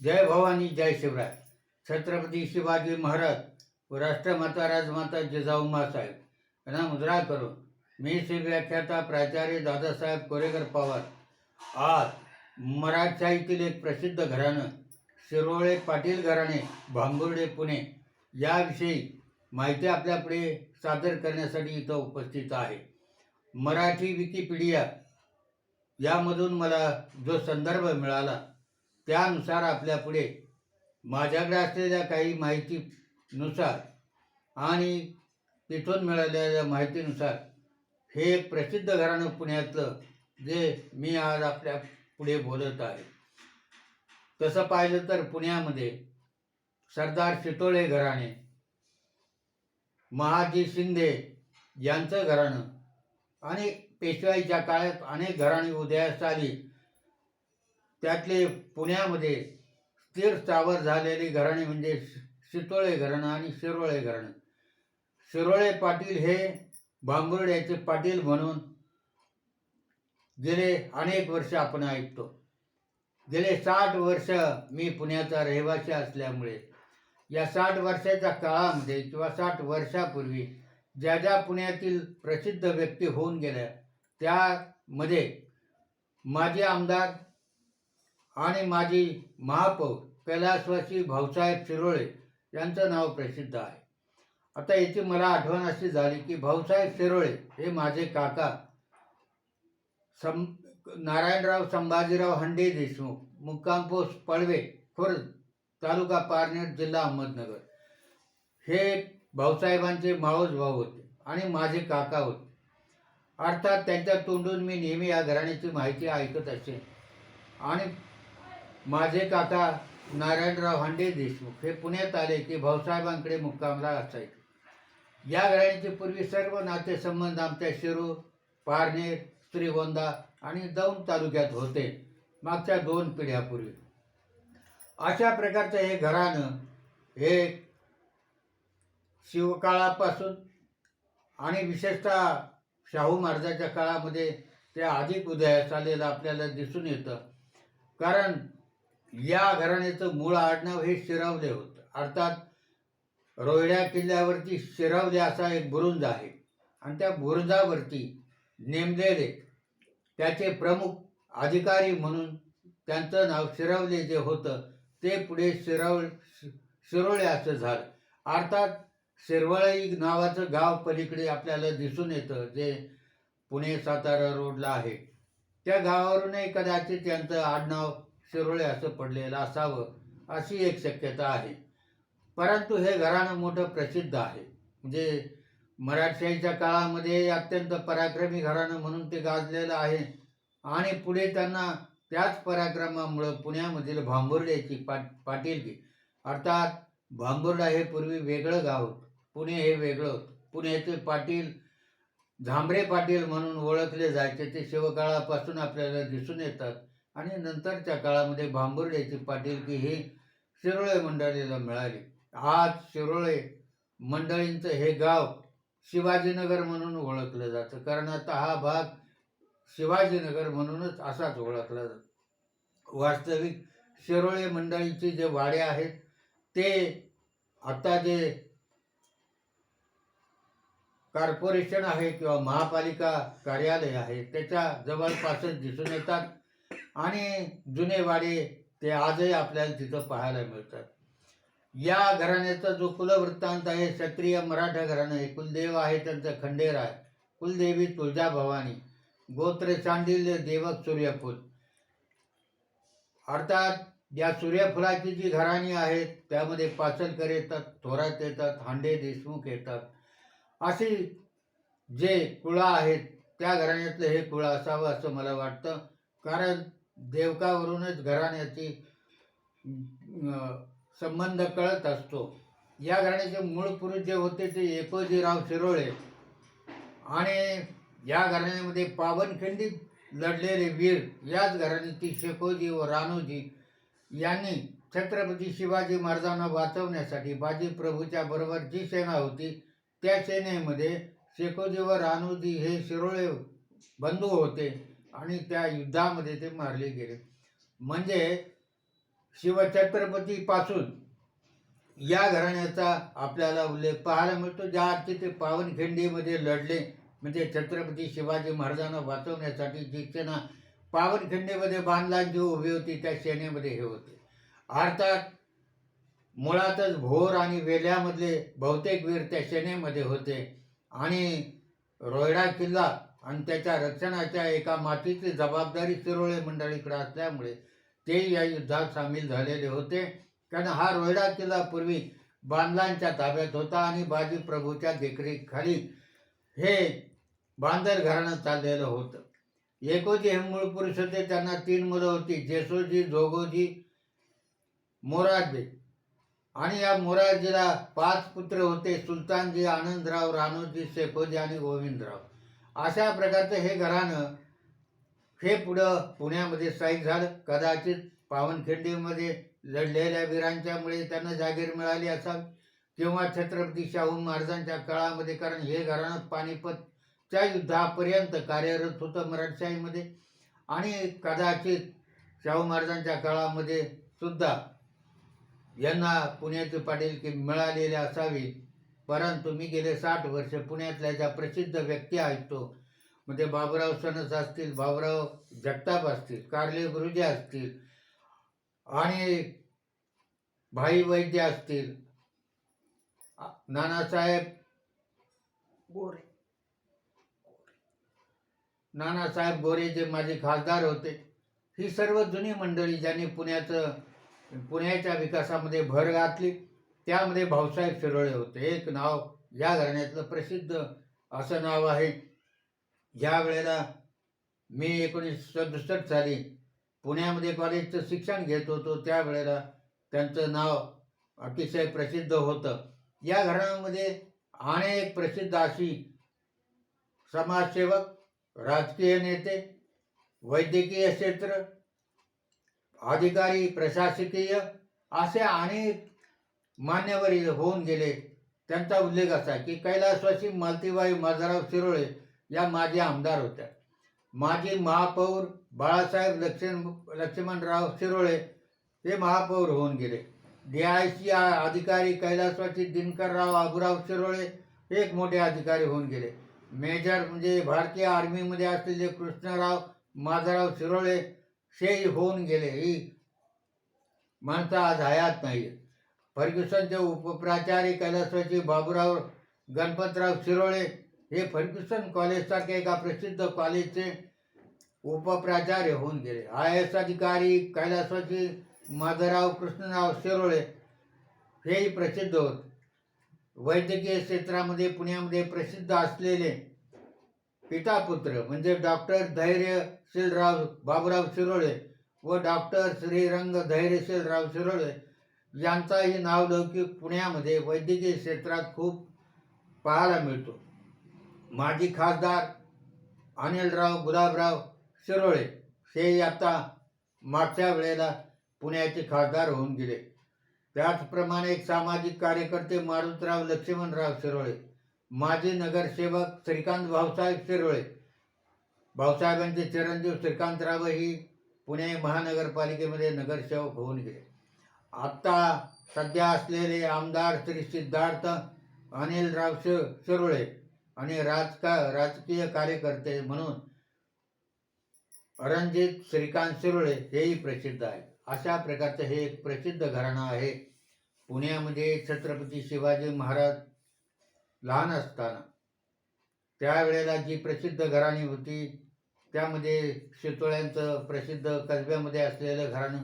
जय भवानी जय शिवराय. छत्रपती शिवाजी महाराज व राष्ट्रमाता राजमाता जिजाऊ मासाहेब यांना मुद्रा करून मी श्री व्याख्याता प्राचार्य दादासाहेब कोरेकर पवार. आज मराठशाहीतील एक प्रसिद्ध घराणं शिरोळे पाटील घराणे भांबुर्डे पुणे याविषयी माहिती आपल्यापुढे सादर करण्यासाठी इथं उपस्थित आहे. मराठी विकिपीडिया यामधून मला जो संदर्भ मिळाला त्यानुसार आपल्यापुढे माझ्याकडे असलेल्या काही माहितीनुसार आणि तिथून मिळालेल्या माहितीनुसार हे एक प्रसिद्ध घराणं पुण्यातलं जे मी आज आपल्या पुढे बोलत आहे. तसं पाहिलं तर पुण्यामध्ये सरदार शितोळे घराणे महाजी शिंदे यांचं घराणं आणि पेशवाईच्या काळात अनेक घराणी उदयास आली. त्यातले पुण्यामध्ये स्थिर स्थावर झालेली घराणे म्हणजे शि- शितोळे घराणं आणि शिरोळे घराणं. शिरोळे पाटील हे भांबुर्ड्याचे पाटील म्हणून गेले अनेक वर्ष आपण ऐकतो. गेले साठ वर्ष मी पुण्याचा रहिवासी असल्यामुळे या साठ वर्षाच्या काळामध्ये किंवा साठ वर्षापूर्वी ज्या ज्या पुण्यातील प्रसिद्ध व्यक्ती होऊन गेल्या त्यामध्ये माजी आमदार आणि माजी महापौर कैलासवासी भाऊसाहेब शिरोळे यांचं नाव प्रसिद्ध आहे. आता याची मला आठवण अशी झाली की भाऊसाहेब शिरोळे हे माझे काका सं नारायणराव संभाजीराव हंडे देशमुख मुक्काम पोस्ट पळवे खुर्द तालुका पारनेर जिल्हा अहमदनगर. हे भाऊसाहेबांचे मावस भाऊ होते आणि माझे काका होते. अर्थात त्यांच्या तोंडून मी नेहमी या घराण्याची माहिती ऐकत असे. आणि माझे काका नारायणराव हांडे देशमुख हे पुण्यात आले की भाऊसाहेबांकडे मुक्कामला असायचे या घराण्याचे पूर्वी सर्व नातेसंबंध आमच्या शिरूर पारनेर श्रीगोंदा आणि दौंड तालुक्यात होते मागच्या दोन पिढ्यापूर्वी. अशा प्रकारचं हे घराणं हे शिवकाळापासून आणि विशेषतः शाहू महाराजाच्या काळामध्ये ते अधिक उदयास आलेलं आपल्याला दिसून येतं. कारण या घराण्याचं मूळ आडनाव हे शिरावदे होतं. अर्थात रोहिड्या किल्ल्यावरती शिरावदे असा एक बुरुंज आहे. आणि त्या बुरुंजावरती नेमलेले त्याचे प्रमुख अधिकारी म्हणून त्यांचं नाव शिरावले जे होतं ते पुढे शिरावळ शि- शिरोळे असं झालं. अर्थात शिरवळई नावाचं गाव पलीकडे आपल्याला दिसून येतं जे पुणे सातारा रोडला आहे. त्या गावावरूनही कदाचित त्यांचं आडनाव शिरोळे असं पडलेलं असावं अशी एक शक्यता आहे. परंतु हे घराणं मोठं प्रसिद्ध आहे. म्हणजे मराठशाहीच्या काळामध्ये अत्यंत पराक्रमी घराणं म्हणून ते गाजलेलं आहे. आणि पुढे त्यांना त्याच पराक्रमामुळं पुण्यामधील भांबुर्ड्याची पा पाटीलकी अर्थात भांबुर्डा हे पूर्वी वेगळं गाव पुणे हे वेगळं. पुण्याचे पाटील झांबरे पाटील म्हणून ओळखले जायचे. ते शिवकाळापासून आपल्याला दिसून येतात. आणि नंतरच्या काळामध्ये भांबुर्ड्याची पाटीलकी ही शिरोळे मंडळीला मिळाली. आज शिरोळे मंडळींचं हे गाव शिवाजीनगर म्हणून ओळखलं जातं. कारण आता हा भाग शिवाजीनगर म्हणूनच असाच ओळखला जातो. वास्तविक शिरोळे मंडळींचे जे वाडे आहेत ते आता जे कॉर्पोरेशन आहे किंवा महापालिका कार्यालय आहे त्याच्या जवळपासच दिसून येतात. आणि जुने वाडे ते आजही आपल्याला तिथं पाहायला मिळतात. या घराण्याचा जो कुलवृत्तांत आहे क्षत्रिय मराठा घराणं आहे कुलदेव आहे त्यांचं खंडेर आहे. कुलदेवी तुळजाभवानी गोत्र चांडिल्य देवक सूर्यफूल. अर्थात या सूर्यफुलाची जी घराणी आहेत त्यामध्ये पाचलकर येतात थोरात येतात हांडे देशमुख येतात. अशी जे कुळा आहेत त्या घराण्यातलं हे कुळा असावं असं मला वाटतं. कारण देवकावरूनच घराण्याची संबंध कळत असतो. या घराण्याचे मूळ पुरुष जे होते ते एकोजीराव शिरोळे. आणि या घराण्यामध्ये पावनखिंडीत लढलेले वीर याच घराण्याची शेकोजी व रानोजी यांनी छत्रपती शिवाजी महाराजांना वाचवण्यासाठी बाजी प्रभूच्या बरोबर जी सेना होती त्या सेनेमध्ये शेकोजी व रानोजी हे शिरोळे बंधू होते. आणि त्या युद्धामध्ये ते मारले गेले. म्हणजे शिवछत्रपती पासून या घराण्याचा आपल्याला उल्लेख पाहायला मिळतो ज्या अर्थी ते पावनखिंडीमध्ये लढले. म्हणजे छत्रपती शिवाजी महाराजांना वाचवण्यासाठी जी सेना पावनखिंडीमध्ये बांधला जी उभी होती त्या सेनेमध्ये हे होते. अर्थात मुळातच भोर आणि वेल्यामधले बहुतेक वीर त्या सेनेमध्ये होते. आणि रोयडा किल्ला आणि त्याच्या रक्षणाच्या एका मातीची जबाबदारी शिरोळे मंडळीकडे असल्यामुळे ते या युद्धात सामील झालेले होते. कारण हा रोयडा किल्ला पूर्वी बांधलांच्या ताब्यात होता आणि बाजी प्रभूच्या देखरेखीखाली हे बांदर घराणं चाललेलं होतं. एकोजी हे मूळ पुरुष होते त्यांना तीन मुलं होती जेसोजी जोगोजी मोरारजी. आणि या मोरारजीला पाच पुत्र होते सुलतानजी आनंदराव राणोजी शेखोजी आणि गोविंदराव. अशा प्रकारचं हे घराणं हे पुढं पुण्यामध्ये स्थायिक झालं. कदाचित पावनखिंडीमध्ये लढलेल्या वीरांच्यामुळे त्यांना जागीर मिळाली असावी किंवा छत्रपती शाहू महाराजांच्या काळामध्ये कारण हे घराणं पानिपतच्या युद्धापर्यंत कार्यरत होतं मराठशाहीमध्ये. आणि कदाचित शाहू महाराजांच्या काळामध्ये सुद्धा यांना पुण्याचे पाटील की मिळालेले असावी परंतु मी गेले साठ वर्ष पुण्यातल्या ज्या प्रसिद्ध व्यक्ती आहेत तो म्हणजे बाबुराव सणस असतील बाबुराव जगताप असतील कारले गुरुजी असतील आणि भाई वैद्य असतील नानासाहेब गोरे. नानासाहेब गोरे जे माझे खासदार होते ही सर्व जुनी मंडळी ज्यांनी पुण्याचं पुण्याच्या विकासामध्ये भर घातली त्यामध्ये भाऊसाहेब शिरोळे होते. एक नाव या घराण्यातलं प्रसिद्ध असं नाव आहे. ज्या वेळेला मी एकोणीसशे सदुसष्ट साली पुण्यामध्ये कॉलेजचं शिक्षण घेत होतो. त्यावेळेला त्यांचं नाव अतिशय प्रसिद्ध होतं. या घराण्यामध्ये अनेक प्रसिद्ध अशी समाजसेवक राजकीय नेते वैद्यकीय क्षेत्र अधिकारी प्रशासकीय असे अनेक मान्यवर होऊन गेले. त्यांचा उल्लेख असा की कैलासवासी मालतीबाई माधवराव शिरोळे या माजी आमदार होत्या. माजी महापौर बाळासाहेब लक्ष्मण लक्ष्मणराव शिरोळे हे महापौर होऊन गेले. डी आय सी अधिकारी कैलासवासी दिनकरराव आबुराव शिरोळे हे एक मोठे अधिकारी होऊन गेले. मेजर म्हणजे भारतीय आर्मीमध्ये असलेले कृष्णराव माधवराव शिरोळे शेही होऊन गेले. ही माणसं आज हयात नाही फर्ग्युसनचे उपप्राचार्य कैलासवाची बाबूराव गणपतराव शिरोळे हे फर्ग्युसन कॉलेजसारख्या एका प्रसिद्ध कॉलेजचे उपप्राचार्य होऊन गेले. आय एस अधिकारी कैलासवाची माधवराव कृष्णराव शिरोळे हेही प्रसिद्ध होत. वैद्यकीय क्षेत्रामध्ये पुण्यामध्ये प्रसिद्ध असलेले पितापुत्र म्हणजे डॉक्टर धैर्यशीलराव बाबूराव शिरोळे व डॉक्टर श्रीरंग धैर्यशीलराव शिरोळे यांचाही नावलौकिक पुण्यामध्ये वैद्यकीय क्षेत्रात खूप पाहायला मिळतो. माजी खासदार अनिलराव गुलाबराव शिरोळे हे आता मागच्या वेळेला पुण्याचे खासदार होऊन गेले. त्याचप्रमाणे एक सामाजिक कार्यकर्ते मारुतराव लक्ष्मणराव शिरोळे माजी नगरसेवक श्रीकांत भाऊसाहेब शिरोळे भाऊसाहेबांचे चिरंजीव श्रीकांतराव ही पुणे महानगरपालिकेमध्ये नगरसेवक होऊन गेले. आत्ता सध्या असलेले आमदार श्री सिद्धार्थ अनिलराव राव शिरोळे आणि राजका राजकीय कार्यकर्ते म्हणून रणजित श्रीकांत शिरोळे हेही प्रसिद्ध आहे अशा प्रकारचं हे एक प्रसिद्ध घराणं आहे. पुण्यामध्ये छत्रपती शिवाजी महाराज लहान असताना. त्यावेळेला जी प्रसिद्ध घराणी होती त्यामध्ये शितोळ्यांचं प्रसिद्ध कसब्यामध्ये असलेलं घराणं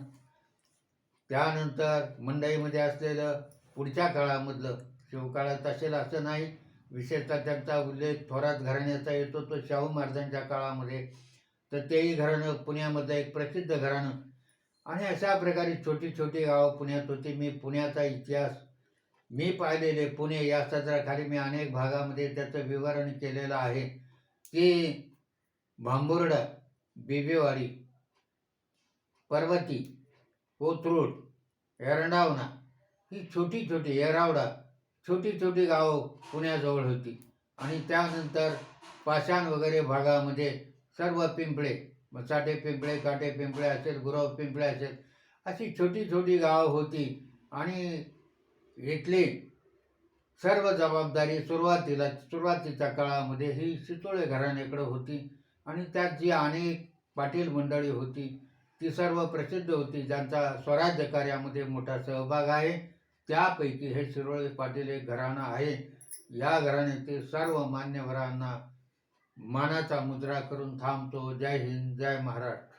त्यानंतर मंडईमध्ये असलेलं पुढच्या काळामधलं शिवकाळात असेल असं नाही. विशेषतः त्यांचा उल्लेख थोरात घराण्याचा येतो तो शाहू महाराजांच्या काळामध्ये. तर तेही घराणं पुण्यामधलं एक प्रसिद्ध घराणं. आणि अशा प्रकारे छोटी छोटी गावं पुण्यात होती. मी पुण्याचा इतिहास मी पाहिलेले पुणे या सत्राखाली मी अनेक भागामध्ये त्याचं विवरण केलेलं आहे की भांबुर्डा बिबेवाडी पर्वती कोथरूड एरंडावना ही छोटी छोटी एरावडा छोटी छोटी गावं पुण्याजवळ होती. आणि त्यानंतर पाषाण वगैरे भागामध्ये सर्व पिंपळे मग साठे पिंपळे काटे पिंपळे असेल गुरव पिंपळे असेल अशी छोटी छोटी गावं होती. आणि इथली सर्व जबाबदारी सुरुवातीला सुरुवातीच्या काळामध्ये ही शितोळे घराण्याकडं होती. आणि त्यात जी अनेक पाटील मंडळी होती ती सर्व प्रसिद्ध होती. ज्यांचा स्वराज्य कार्यामध्ये मोठा सहभाग आहे त्यापैकी हे शिरोळे पाटील एक घराणं आहे. या घराण्यातील सर्व मान्यवरांना मानाचा मुद्रा करून थांबतो. जय हिंद जय महाराष्ट्र.